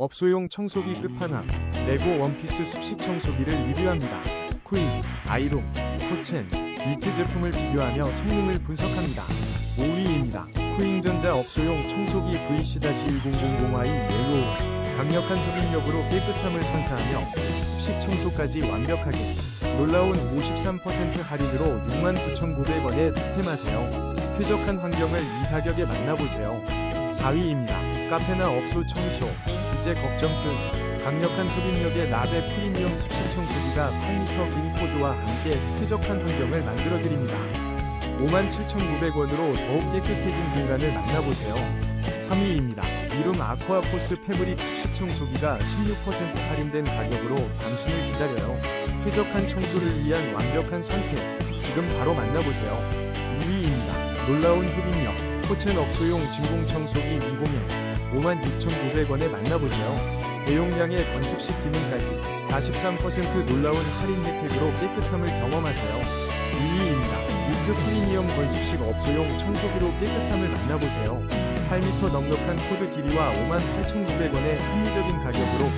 업소용 청소기 끝판왕 레고 원피스 습식 청소기를 리뷰합니다. 쿠인, 아이롱, 코첸, 위트 제품을 비교하며 성능을 분석합니다. 5위입니다. 쿠잉전자 업소용 청소기 VC-1000Y 옐로우 강력한 흡입력으로 깨끗함을 선사하며 습식 청소까지 완벽하게 놀라운 53% 할인으로 69,900원에 득템하세요. 쾌적한 환경을 이 가격에 만나보세요. 4위입니다. 카페나 업소 청소 이제 걱정 끝 강력한 흡입력의 라베 프리미엄 습식 청소기가 8m 긴 코드와 함께 쾌적한 환경을 만들어드립니다. 57,900원으로 더욱 깨끗해진 공간을 만나보세요. 3위입니다. 이룸 아쿠아포스 패브릭 습식 청소기가 16% 할인된 가격으로 당신을 기다려요. 쾌적한 청소를 위한 완벽한 선택. 지금 바로 만나보세요. 2위입니다. 놀라운 흡입력. 코첸 업소용 진공 청소기 201. 56,900원에 만나보세요. 대용량의 건습식 기능까지 43% 놀라운 할인 혜택으로 깨끗함을 경험하세요. 2위입니다. 유트 프리미엄 건습식 업소용 청소기로 깨끗함을 만나보세요. 8m 넉넉한 코드 길이와 58,900원의 합리적인 가격으로